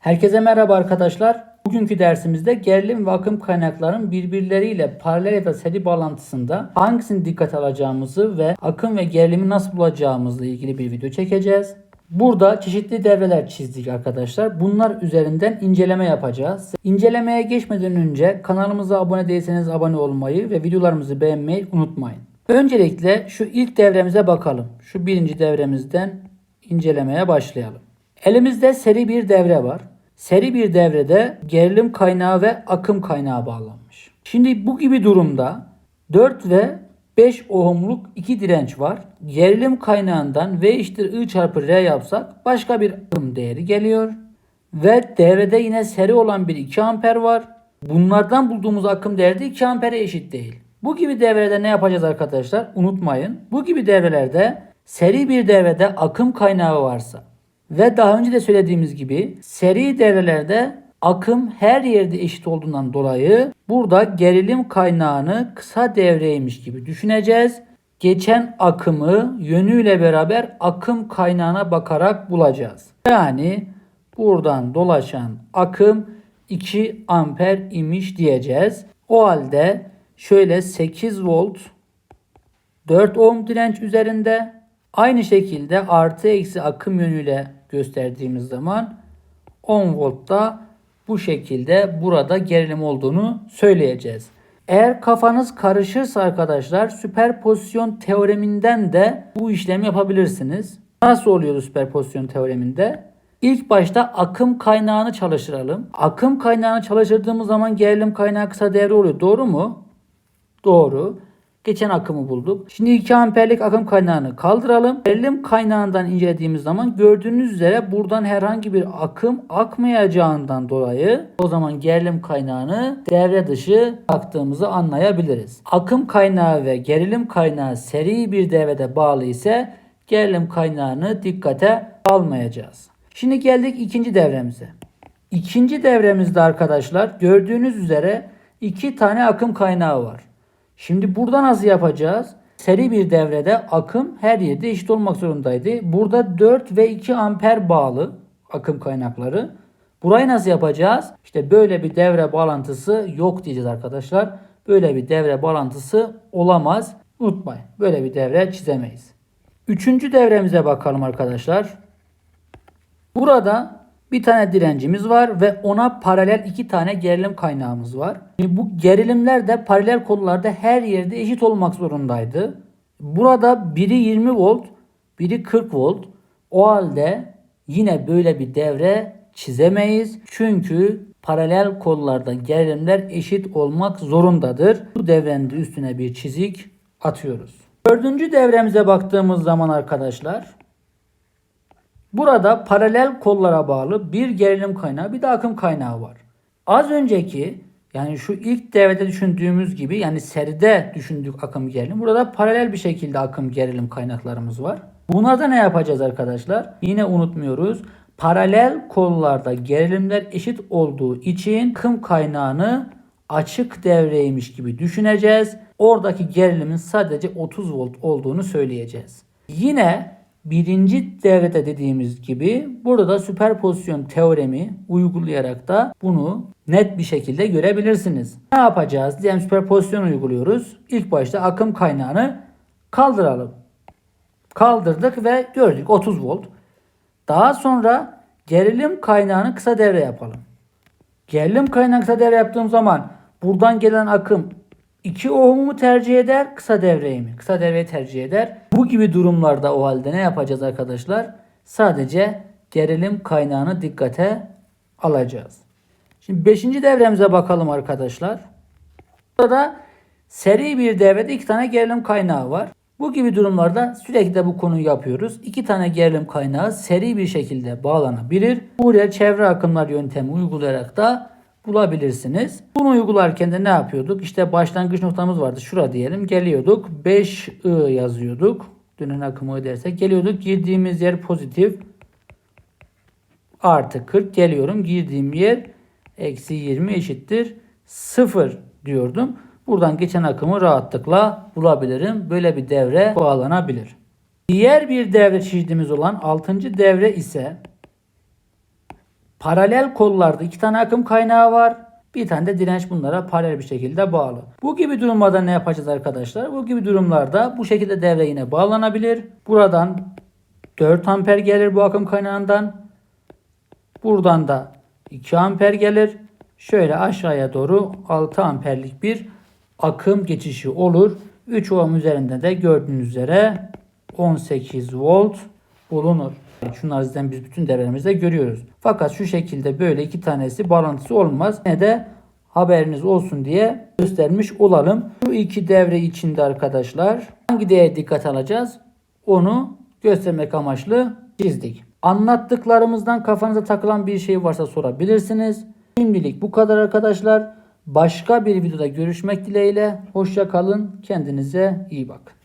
Herkese merhaba arkadaşlar. Bugünkü dersimizde gerilim ve akım kaynakların birbirleriyle paralel ya da seri bağlantısında hangisini dikkate alacağımızı ve akım ve gerilimi nasıl bulacağımızla ilgili bir video çekeceğiz. Burada çeşitli devreler çizdik arkadaşlar. Bunlar üzerinden inceleme yapacağız. İncelemeye geçmeden önce kanalımıza abone değilseniz abone olmayı ve videolarımızı beğenmeyi unutmayın. Öncelikle şu ilk devremize bakalım. Şu birinci devremizden incelemeye başlayalım. Elimizde seri bir devre var. Seri bir devrede gerilim kaynağı ve akım kaynağı bağlanmış. Şimdi bu gibi durumda 4 ve 5 ohmluk iki direnç var. Gerilim kaynağından V eşittir I çarpı R yapsak başka bir akım değeri geliyor. Ve devrede yine seri olan bir 2 amper var. Bunlardan bulduğumuz akım değeri de 2 ampere eşit değil. Bu gibi devrede ne yapacağız arkadaşlar? Unutmayın. Bu gibi devrelerde seri bir devrede akım kaynağı varsa ve daha önce de söylediğimiz gibi seri devrelerde akım her yerde eşit olduğundan dolayı burada gerilim kaynağını kısa devreymiş gibi düşüneceğiz. Geçen akımı yönüyle beraber akım kaynağına bakarak bulacağız. Yani buradan dolaşan akım 2 amper imiş diyeceğiz. O halde şöyle 8 volt 4 ohm direnç üzerinde aynı şekilde artı eksi akım yönüyle gösterdiğimiz zaman 10 voltta bu şekilde burada gerilim olduğunu söyleyeceğiz. Eğer kafanız karışırsa arkadaşlar süperpozisyon teoreminden de bu işlemi yapabilirsiniz. Nasıl oluyor süperpozisyon teoreminde? İlk başta akım kaynağını çalıştıralım. Akım kaynağını çalıştırdığımız zaman gerilim kaynağı kısa devre oluyor. Doğru mu? Doğru. Geçen akımı bulduk. Şimdi 2 amperlik akım kaynağını kaldıralım. Gerilim kaynağından incelediğimiz zaman gördüğünüz üzere buradan herhangi bir akım akmayacağından dolayı o zaman gerilim kaynağını devre dışı baktığımızı anlayabiliriz. Akım kaynağı ve gerilim kaynağı seri bir devrede bağlı ise gerilim kaynağını dikkate almayacağız. Şimdi geldik ikinci devremize. İkinci devremizde arkadaşlar gördüğünüz üzere iki tane akım kaynağı var. Şimdi burada nasıl yapacağız? Seri bir devrede akım her yerde eşit olmak zorundaydı. Burada 4 ve 2 amper bağlı akım kaynakları. Burayı nasıl yapacağız? İşte böyle bir devre bağlantısı yok diyeceğiz arkadaşlar. Böyle bir devre bağlantısı olamaz. Unutmayın. Böyle bir devre çizemeyiz. Üçüncü devremize bakalım arkadaşlar. Burada bir tane direncimiz var ve ona paralel iki tane gerilim kaynağımız var. Şimdi bu gerilimler de paralel kollarda her yerde eşit olmak zorundaydı. Burada biri 20 volt, biri 40 volt. O halde yine böyle bir devre çizemeyiz. Çünkü paralel kollarda gerilimler eşit olmak zorundadır. Bu devrenin de üstüne bir çizik atıyoruz. Dördüncü devremize baktığımız zaman arkadaşlar Burada paralel kollara bağlı bir gerilim kaynağı bir de akım kaynağı var. Az önceki yani şu ilk devrede düşündüğümüz gibi yani seride düşündük akım gerilim. Burada paralel bir şekilde akım gerilim kaynaklarımız var. Bunlarda ne yapacağız arkadaşlar? Yine unutmuyoruz. Paralel kollarda gerilimler eşit olduğu için akım kaynağını açık devreymiş gibi düşüneceğiz. Oradaki gerilimin sadece 30 volt olduğunu söyleyeceğiz. Yine birinci devrede dediğimiz gibi burada da süperpozisyon teoremi uygulayarak da bunu net bir şekilde görebilirsiniz. Ne yapacağız? Diyelim süperpozisyon uyguluyoruz. İlk başta akım kaynağını kaldıralım. Kaldırdık ve gördük 30 volt. Daha sonra gerilim kaynağını kısa devre yapalım. Gerilim kaynağı kısa devre yaptığım zaman buradan gelen akım 2 ohm'u mu tercih eder, kısa devreyi mi? Kısa devreyi tercih eder. Bu gibi durumlarda o halde ne yapacağız arkadaşlar? Sadece gerilim kaynağını dikkate alacağız. Şimdi 5. devremize bakalım arkadaşlar. Burada seri bir devrede iki tane gerilim kaynağı var. Bu gibi durumlarda sürekli de bu konuyu yapıyoruz. İki tane gerilim kaynağı seri bir şekilde bağlanabilir. Buraya çevre akımlar yöntemi uygulayarak da bulabilirsiniz. Bunu uygularken de ne yapıyorduk? İşte başlangıç noktamız vardı. Şura diyelim. Geliyorduk. 5I yazıyorduk. Dönen akımı ödersek. Geliyorduk. Girdiğimiz yer pozitif. Artı 40 geliyorum. Girdiğim yer eksi 20 eşittir. 0 diyordum. Buradan geçen akımı rahatlıkla bulabilirim. Böyle bir devre bağlanabilir. Diğer bir devre çeşidimiz olan 6. devre ise Paralel kollarda iki tane akım kaynağı var. Bir tane de direnç bunlara paralel bir şekilde bağlı. Bu gibi durumlarda ne yapacağız arkadaşlar? Bu gibi durumlarda bu şekilde devre yine bağlanabilir. Buradan 4 amper gelir bu akım kaynağından. Buradan da 2 amper gelir. Şöyle aşağıya doğru 6 amperlik bir akım geçişi olur. 3 ohm üzerinde de gördüğünüz üzere 18 volt bulunur. Şunları zaten biz bütün devrelerimizde görüyoruz. Fakat şu şekilde böyle iki tanesi bağlantısı olmaz. Ne de haberiniz olsun diye göstermiş olalım. Bu iki devre içinde arkadaşlar hangi değere dikkat alacağız? Onu göstermek amaçlı çizdik. Anlattıklarımızdan kafanıza takılan bir şey varsa sorabilirsiniz. Şimdilik bu kadar arkadaşlar. Başka bir videoda görüşmek dileğiyle. Hoşça kalın. Kendinize iyi bakın.